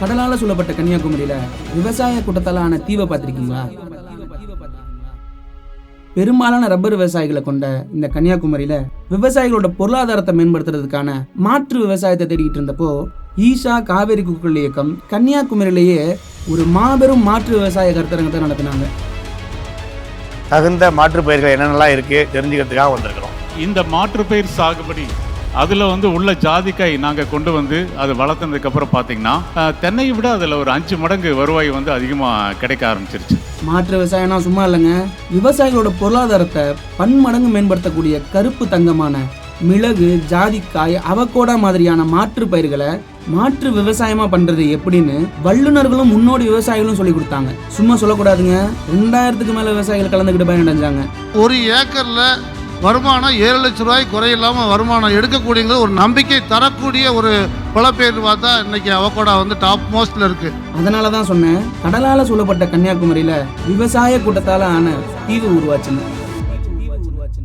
கடலால சூழப்பட்ட கன்னியாகுமரியில விவசாய கூட்டத்தால ஆன தீவை பார்த்திருக்கீங்களா? பெரும்பாலான ரப்பர் விவசாயிகளை கொண்ட இந்த கன்னியாகுமரியில விவசாயிகளோட பொருளாதாரத்தை மேம்படுத்துறதுக்கான மாற்று விவசாயத்தை தேடிக்கிட்டு இருந்தப்போ ஈஷா காவேரி குக்குள் இயக்கம் கன்னியாகுமரியிலேயே ஒரு மாபெரும் மாற்று விவசாய கருத்தரங்கத்தை நடத்தினாங்க. தகுந்த மாற்றுப் பயிர்கள் என்னென்னலாம் இருக்குது தெரிஞ்சுக்கிறதுக்காக வந்திருக்கிறோம். இந்த மாற்றுப்பயிர் சாகுபடி அதில் வந்து உள்ள ஜாதிக்காய் நாங்கள் கொண்டு வந்து அது வளர்த்ததுக்கப்புறம் பார்த்தீங்கன்னா தென்னையை விட அதில் ஒரு அஞ்சு மடங்கு வருவாய் வந்து அதிகமாக கிடைக்க ஆரம்பிச்சிருச்சு. மாற்று விவசாயம்னா சும்மா இல்லைங்க. விவசாயிகளோட பொருளாதாரத்தை பன்மடங்கு மேம்படுத்தக்கூடிய கருப்பு தங்கமான மிளகு ஜாதிக்காய் அவக்கோடா மாதிரியான மாற்று பயிர்களை மாற்று விவசாயமா பண்றது எப்படின்னு வல்லுநர்களும் முன்னோடி விவசாயிகளும் சொல்லி கொடுத்தாங்க. சும்மா சொல்லக்கூடாதுங்க. ரெண்டாயிரத்துக்கு மேல விவசாயிகள் கலந்துக்கிட்டு பயனடைஞ்சாங்க. ஒரு ஏக்கர்ல வருமானம் ஏழு லட்ச ரூபாய் குறையில்லாமல் வருமானம் எடுக்கக்கூடியங்கிறது ஒரு நம்பிக்கை தரக்கூடிய ஒரு பலப்பேர் பார்த்தா இன்னைக்கு அவகோடா வந்து டாப் மோஸ்ட்ல இருக்கு. அதனால தான் சொன்னேன் கடலால சூழப்பட்ட கன்னியாகுமரியில விவசாய கூட்டத்தால ஆன தீவு உருவாச்சுன்னு.